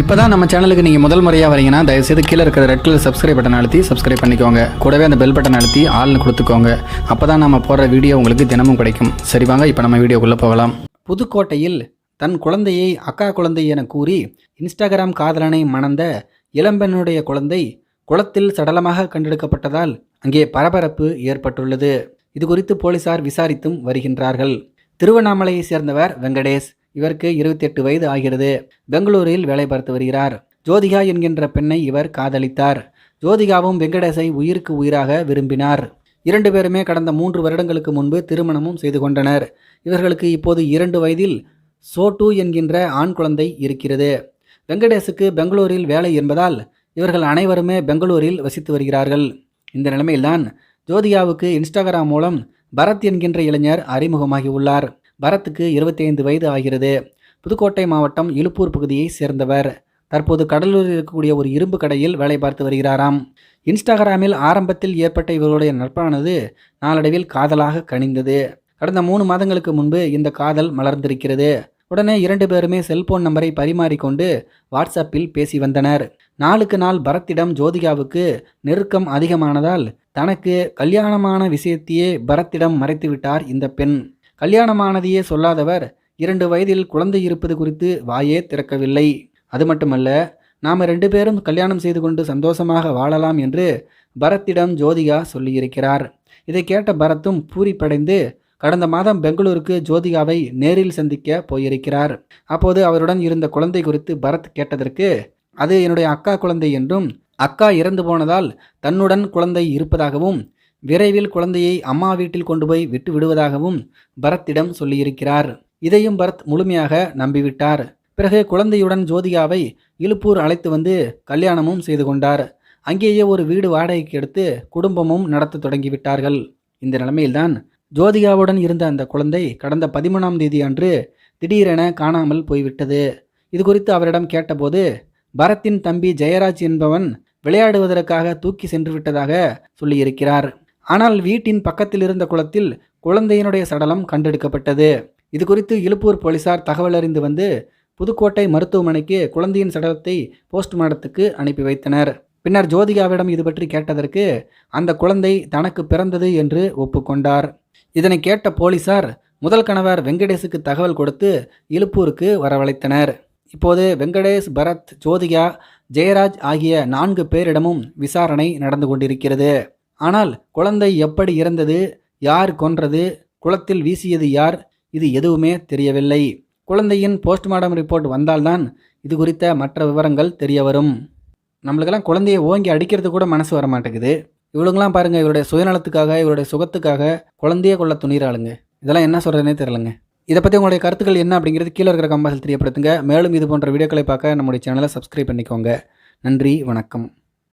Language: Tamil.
இப்போ தான் நம்ம சேனலுக்கு நீங்கள் முதல் முறையாக வரீங்கன்னா தயவுசெய்து கீழே இருக்கிற ரெட் கலர் சப்ஸ்கிரைப் பட்டன் அழுத்தி சப்ஸ்கிரைப் பண்ணிக்கோங்க. கூடவே அந்த பெல் பட்டன் அழுத்தி ஆள்னு கொடுத்துக்கோங்க. அப்போ தான் நம்ம போடுற வீடியோ உங்களுக்கு தினமும் கிடைக்கும். சரி வாங்க இப்போ நம்ம வீடியோக்குள்ளே போகலாம். புதுக்கோட்டையில் தன் குழந்தையை அக்கா குழந்தை என கூறி இன்ஸ்டாகிராம் காதலனை மணந்த இளம்பெண்ணுடைய குழந்தை குளத்தில் சடலமாக கண்டெடுக்கப்பட்டதால் அங்கே பரபரப்பு ஏற்பட்டுள்ளது. இது குறித்து போலீசார் விசாரித்தும் வருகின்றார்கள். திருவண்ணாமலையை சேர்ந்தவர் வெங்கடேஷ். இவருக்கு 28 வயது ஆகிறது. பெங்களூரில் வேலை பார்த்து வருகிறார். ஜோதிகா என்கின்ற பெண்ணை இவர் காதலித்தார். ஜோதிகாவும் வெங்கடேஷை உயிருக்கு உயிராக விரும்பினார். இரண்டு பேருமே கடந்த மூன்று வருடங்களுக்கு முன்பு திருமணமும் செய்து கொண்டனர். இவர்களுக்கு இப்போது இரண்டு வயதில் சோட்டு என்கின்ற ஆண் குழந்தை இருக்கிறது. வெங்கடேஷுக்கு பெங்களூரில் வேலை என்பதால் இவர்கள் அனைவருமே பெங்களூரில் வசித்து வருகிறார்கள். இந்த நிலைமையில்தான் ஜோதிகாவுக்கு இன்ஸ்டாகிராம் மூலம் பரத் என்கின்ற இளைஞர் அறிமுகமாகி உள்ளார். பரத்துக்கு 25 வயது ஆகிறது. புதுக்கோட்டை மாவட்டம் இழுப்பூர் பகுதியை சேர்ந்தவர். தற்போது கடலூரில் இருக்கக்கூடிய ஒரு இரும்பு கடையில் வேலை பார்த்து வருகிறாராம். இன்ஸ்டாகிராமில் ஆரம்பத்தில் ஏற்பட்ட இவருடைய நட்பானது நாளடைவில் காதலாக கணிந்தது கடந்த மூணு மாதங்களுக்கு முன்பு இந்த காதல் மலர்ந்திருக்கிறது. உடனே இரண்டு பேருமே செல்போன் நம்பரை பரிமாறிக்கொண்டு வாட்ஸ்அப்பில் பேசி வந்தனர். நாளுக்கு நாள் பரத்திடம் ஜோதிகாவுக்கு நெருக்கம் அதிகமானதால் தனக்கு கல்யாணமான விஷயத்தையே பரத்திடம் மறைத்துவிட்டார் இந்த பெண். கல்யாணமானதையே சொல்லாதவர். இரண்டு வயதில் குழந்தை இருப்பது குறித்து வாயே திறக்கவில்லை. அது மட்டுமல்ல நாம் ரெண்டு பேரும் கல்யாணம் செய்து கொண்டு சந்தோஷமாக வாழலாம் என்று பரத்திடம் ஜோதிகா சொல்லியிருக்கிறார். இதை கேட்ட பரத்தும் பூரிப்படைந்து கடந்த மாதம் பெங்களூருக்கு ஜோதிகாவை நேரில் சந்திக்க போயிருக்கிறார். அப்போது அவருடன் இருந்த குழந்தை குறித்து பரத் கேட்டதற்கு அது என்னுடைய அக்கா குழந்தை என்றும் அக்கா இறந்து போனதால் தன்னுடன் குழந்தை இருப்பதாகவும் விரைவில் குழந்தையை அம்மா வீட்டில் கொண்டு போய் விட்டு விடுவதாகவும் பரத்திடம் சொல்லியிருக்கிறார். இதையும் பரத் முழுமையாக நம்பிவிட்டார். பிறகு குழந்தையுடன் ஜோதிகாவை இழுப்பூர் அழைத்து வந்து கல்யாணமும் செய்து கொண்டார். அங்கேயே ஒரு வீடு வாடகைக்கு எடுத்து குடும்பமும் நடத்த தொடங்கிவிட்டார்கள். இந்த நிலைமையில்தான் ஜோதிகாவுடன் இருந்த அந்த குழந்தை கடந்த பதிமூணாம் தேதி அன்று திடீரென காணாமல் போய்விட்டது. இது குறித்து அவரிடம் கேட்டபோது பரத்தின் தம்பி ஜெயராஜ் என்பவன் விளையாடுவதற்காக தூக்கி சென்று விட்டதாக சொல்லியிருக்கிறார். ஆனால் வீட்டின் பக்கத்தில் இருந்த குளத்தில் குழந்தையினுடைய சடலம் கண்டெடுக்கப்பட்டது. இது குறித்து இலுப்பூர் போலீசார் தகவல் அறிந்து வந்து புதுக்கோட்டை மருத்துவமனைக்கு குழந்தையின் சடலத்தை போஸ்ட்மார்ட்டத்துக்கு அனுப்பி வைத்தனர். பின்னர் ஜோதிகாவிடம் இது பற்றி கேட்டதற்கு அந்த குழந்தை தனக்கு பிறந்தது என்று ஒப்புக்கொண்டார். இதனை கேட்ட போலீசார் முதல் கணவர் வெங்கடேஷுக்கு தகவல் கொடுத்து இலுப்பூருக்கு வரவழைத்தனர். இப்போது வெங்கடேஷ் பரத் ஜோதிகா ஜெயராஜ் ஆகிய நான்கு பேரிடமும் விசாரணை நடந்து கொண்டிருக்கிறது. ஆனால் குழந்தை எப்படி இறந்தது யார் கொன்றது குளத்தில் வீசியது யார் இது எதுவுமே தெரியவில்லை. குழந்தையின் போஸ்ட்மார்டம் ரிப்போர்ட் வந்தால்தான் இது குறித்த மற்ற விவரங்கள் தெரிய வரும். நம்மளுக்கெல்லாம் குழந்தையை ஓங்கி அடிக்கிறது கூட மனசு வர மாட்டேங்குது இவளுங்கெல்லாம் பாருங்கள் இவருடைய சுயநலத்துக்காக இவருடைய சுகத்துக்காக குழந்தையே கொள்ள துணிகிறாளுங்க இதெல்லாம் என்ன சொல்கிறதுனே தெரிலங்க இதை பற்றி உங்களுடைய கருத்துக்கள் என்ன அப்படிங்கிறது கீழே இருக்கிற கம்பாசில் தெரியப்படுத்துங்க. மேலும் இது போன்ற வீடியோக்களை பார்க்க நம்முடைய சேனலை சப்ஸ்கிரைப் பண்ணிக்கோங்க. நன்றி வணக்கம்.